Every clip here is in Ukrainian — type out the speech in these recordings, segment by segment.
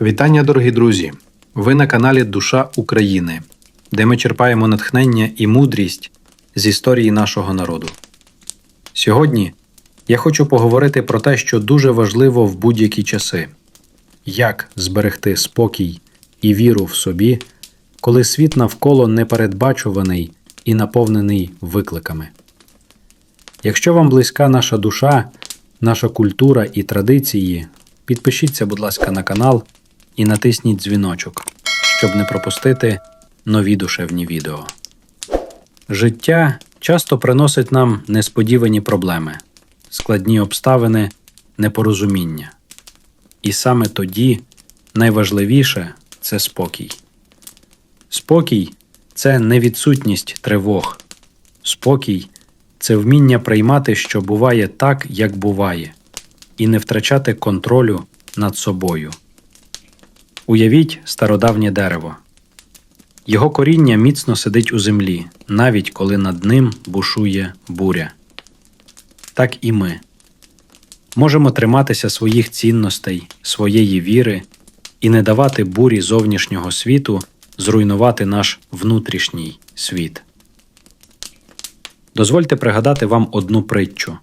Вітання, дорогі друзі! Ви на каналі Душа України, де ми черпаємо натхнення і мудрість з історії нашого народу. Сьогодні я хочу поговорити про те, що дуже важливо в будь-які часи: як зберегти спокій і віру в собі, коли світ навколо непередбачуваний і наповнений викликами. Якщо вам близька наша душа, наша культура і традиції, підпишіться, будь ласка, на канал і натисніть дзвіночок, щоб не пропустити нові душевні відео. Життя часто приносить нам несподівані проблеми, складні обставини, непорозуміння. І саме тоді найважливіше це спокій. Спокій це не відсутність тривог. Спокій це вміння приймати, що буває так, як буває, і не втрачати контролю над собою. Уявіть стародавнє дерево. Його коріння міцно сидить у землі, навіть коли над ним бушує буря. Так і ми можемо триматися своїх цінностей, своєї віри і не давати бурі зовнішнього світу зруйнувати наш внутрішній світ. Дозвольте пригадати вам одну притчу.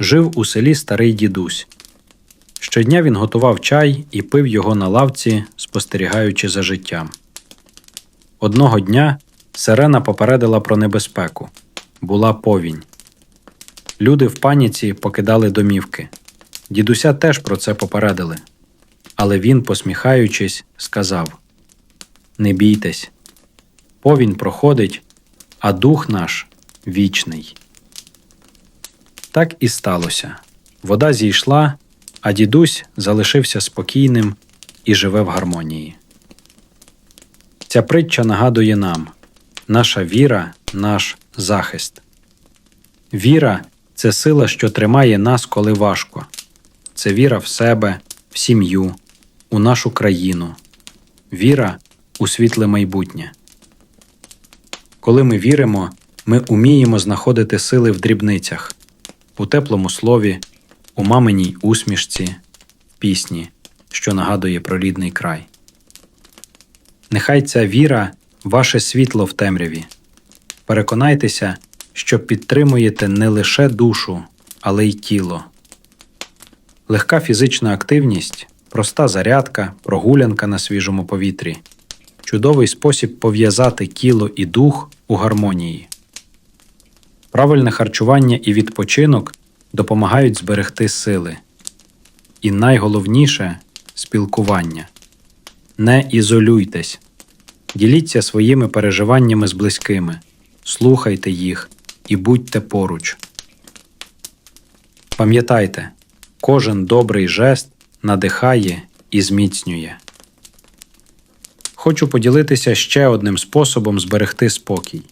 Жив у селі старий дідусь. Щодня він готував чай і пив його на лавці, спостерігаючи за життям. Одного дня сирена попередила про небезпеку була повінь. Люди в паніці покидали домівки. Дідуся теж про це попередили. Але він, посміхаючись, сказав: Не бійтесь, повінь проходить, а дух наш вічний. Так і сталося. Вода зійшла, а дідусь залишився спокійним і живе в гармонії. Ця притча нагадує нам наша віра, наш захист. Віра це сила, що тримає нас, коли важко. Це віра в себе, в сім'ю, у нашу країну, віра у світле майбутнє. Коли ми віримо, ми уміємо знаходити сили в дрібницях, у теплому слові, у маминій усмішці, пісні, що нагадує про рідний край. Нехай ця віра ваше світло в темряві. Переконайтеся, що підтримуєте не лише душу, але й тіло. Легка фізична активність, проста зарядка, прогулянка на свіжому повітрі чудовий спосіб пов'язати тіло і дух у гармонії. Правильне харчування і відпочинок допомагають зберегти сили. І найголовніше спілкування. Не ізолюйтесь, діліться своїми переживаннями з близькими, слухайте їх і будьте поруч. Пам'ятайте, кожен добрий жест надихає і зміцнює. Хочу поділитися ще одним способом зберегти спокій.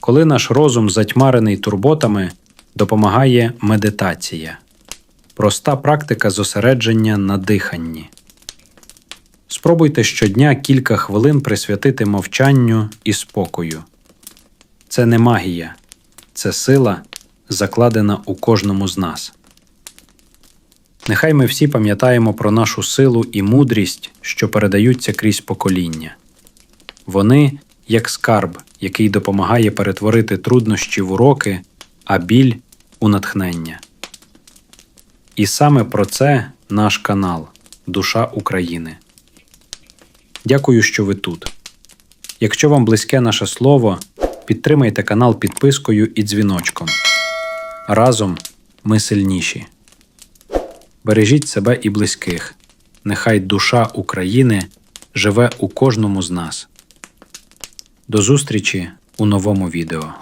Коли наш розум затьмарений турботами, допомагає медитація, проста практика зосередження на диханні. Спробуйте щодня кілька хвилин присвятити мовчанню і спокою. Це не магія, це сила, закладена у кожному з нас. Нехай ми всі пам'ятаємо про нашу силу і мудрість, що передаються крізь покоління. Вони як скарб, який допомагає перетворити труднощі в уроки, а біль у натхнення. І саме про це наш канал Душа України. Дякую, що ви тут. Якщо вам близьке наше слово, підтримайте канал підпискою і дзвіночком. Разом ми сильніші. Бережіть себе і близьких. Нехай душа України живе у кожному з нас. До зустрічі у новому відео.